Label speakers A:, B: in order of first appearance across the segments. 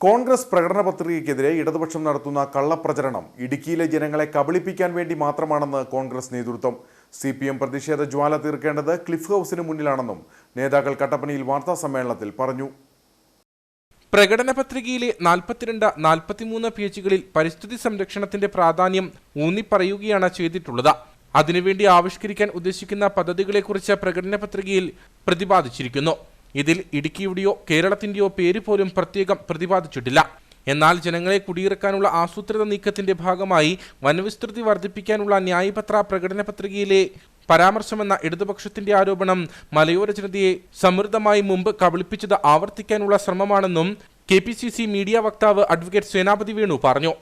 A: കോൺഗ്രസ് പ്രകടന പത്രികയ്ക്കെതിരെ ഇടതുപക്ഷം നടത്തുന്ന കള്ളപ്രചരണം ഇടുക്കിയിലെ ജനങ്ങളെ കബളിപ്പിക്കാൻ വേണ്ടി മാത്രമാണെന്ന് കോൺഗ്രസ് നേതൃത്വം. സി പി എം പ്രതിഷേധ ജ്വാല തീർക്കേണ്ടത് ക്ലിഫ് ഹൗസിന് മുന്നിലാണെന്നും നേതാക്കൾ കട്ടപ്പനയിൽ വാർത്താ സമ്മേളനത്തിൽ പറഞ്ഞു.
B: പ്രകടന പത്രികയിലെ നാൽപ്പത്തിരണ്ട് നാൽപ്പത്തിമൂന്ന് പേജുകളിൽ പരിസ്ഥിതി സംരക്ഷണത്തിന്റെ പ്രാധാന്യം ഊന്നിപ്പറയുകയാണ് ചെയ്തിട്ടുള്ളത്. അതിനുവേണ്ടി ആവിഷ്കരിക്കാൻ ഉദ്ദേശിക്കുന്ന പദ്ധതികളെക്കുറിച്ച് പ്രകടന പത്രികയിൽ പ്രതിപാദിച്ചിരിക്കുന്നു. ഇതിൽ ഇടുക്കിയുടെയോ കേരളത്തിന്റെയോ പേര് പോലും പ്രത്യേകം പ്രതിപാദിച്ചിട്ടില്ല. എന്നാൽ ജനങ്ങളെ കുടിയിറക്കാനുള്ള ആസൂത്രിത നീക്കത്തിന്റെ ഭാഗമായി വനവിസ്തൃതി വർദ്ധിപ്പിക്കാനുള്ള ന്യായപത്ര പ്രകടന പത്രികയിലെ പരാമർശമെന്ന ഇടതുപക്ഷത്തിന്റെ ആരോപണം മലയോര ജനതയെ സമൃദ്ധമായി മുമ്പ് കബളിപ്പിച്ചത് ആവർത്തിക്കാനുള്ള ശ്രമമാണെന്നും K P C C media വക്താവ് അഡ്വക്കേറ്റ് സേനാപതി വേണു പറഞ്ഞു.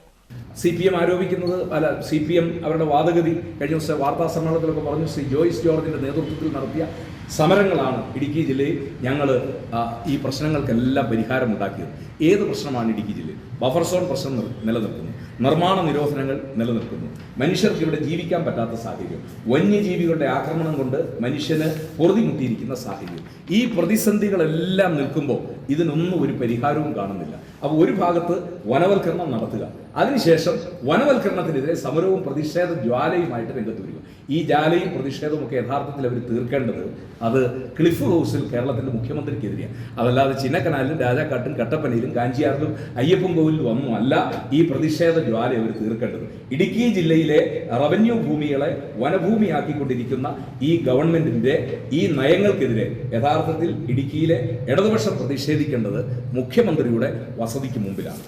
C: സി പി എം ആരോപിക്കുന്നത് അല്ല സി പി എം അവരുടെ വാദഗതി കഴിഞ്ഞ ദിവസം വാർത്താ സമ്മേളനത്തിലൊക്കെ പറഞ്ഞു ശ്രീ ജോയിസ് ജോർജിന്റെ നേതൃത്വത്തിൽ നടത്തിയ സമരങ്ങളാണ് ഇടുക്കി ജില്ലയിൽ ഞങ്ങൾ ഈ പ്രശ്നങ്ങൾക്കെല്ലാം പരിഹാരം ഉണ്ടാക്കിയത് ഏത് പ്രശ്നമാണ് ഇടുക്കി ജില്ലയിൽ? ബഫർ സോൺ പ്രശ്നം നിലനിൽക്കുന്നു നിർമ്മാണ നിരോധനങ്ങൾ നിലനിൽക്കുന്നു. മനുഷ്യർക്ക് ഇവിടെ ജീവിക്കാൻ പറ്റാത്ത സാഹചര്യം. വന്യജീവികളുടെ ആക്രമണം കൊണ്ട് മനുഷ്യന് പൊറുതിമുട്ടിയിരിക്കുന്ന സാഹചര്യം. ഈ പ്രതിസന്ധികളെല്ലാം നിൽക്കുമ്പോൾ ഇതിനൊന്നും ഒരു പരിഹാരവും കാണുന്നില്ല. അപ്പോൾ ഒരു ഭാഗത്ത് വനവൽക്കരണം നടത്തുക. അതിനുശേഷം വനവൽക്കരണത്തിനെതിരെ സമരവും പ്രതിഷേധ ജ്വാലയുമായിട്ട് രംഗത്ത് വരിക ഈ ജാലയും പ്രതിഷേധവും ഒക്കെ യഥാർത്ഥത്തിൽ അവർ തീർക്കേണ്ടത് അത് ക്ലിഫ് ഹൗസിൽ കേരളത്തിന്റെ മുഖ്യമന്ത്രിക്കെതിരെയാണ്. അതല്ലാതെ ചിന്നക്കനാലിലും രാജാക്കാട്ടും കട്ടപ്പനയിലും കാഞ്ചിയാറിലും അയ്യപ്പൻ കോവിലും ഒന്നും അല്ല ഈ പ്രതിഷേധ ജ്വാല അവർ തീർക്കേണ്ടത്. ഇടുക്കി ജില്ലയിലെ റവന്യൂ ഭൂമികളെ വനഭൂമിയാക്കിക്കൊണ്ടിരിക്കുന്ന ഈ ഗവൺമെന്റിന്റെ ഈ നയങ്ങൾക്കെതിരെ യഥാർത്ഥത്തിൽ ഇടുക്കിയിലെ ഇടതുപക്ഷം പ്രതിഷേധിക്കേണ്ടത് മുഖ്യമന്ത്രിയുടെ വസതിക്ക് മുമ്പിലാണ്.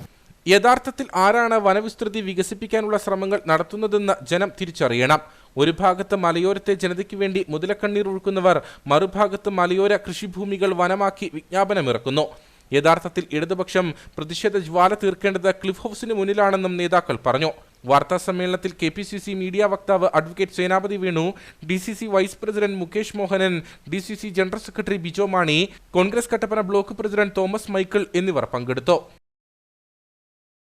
B: യഥാർത്ഥത്തിൽ ആരാണ് വനവിസ്തൃതി വികസിപ്പിക്കാനുള്ള ശ്രമങ്ങൾ നടത്തുന്നതെന്ന് ജനം തിരിച്ചറിയണം. ഒരു ഭാഗത്ത് മലയോരത്തെ ജനതയ്ക്ക് വേണ്ടി മുതലക്കണ്ണീർ ഒഴുക്കുന്നവർ മറുഭാഗത്ത് മലയോര കൃഷിഭൂമികൾ വനമാക്കി വിജ്ഞാപനമിറക്കുന്നു. യഥാർത്ഥത്തിൽ ഇടതുപക്ഷം പ്രതിഷേധ ജ്വാല തീർക്കേണ്ടത് ക്ലിഫ് ഹൗസിന് മുന്നിലാണെന്നും നേതാക്കൾ പറഞ്ഞു. വാർത്താ സമ്മേളനത്തിൽ K P C C media വക്താവ് advocate Senapathi Venu D C C vice president Mukesh Mohanan D C C general secretary Bijo Mani Congress Kattappana block president Thomas Michael എന്നിവർ പങ്കെടുത്തു.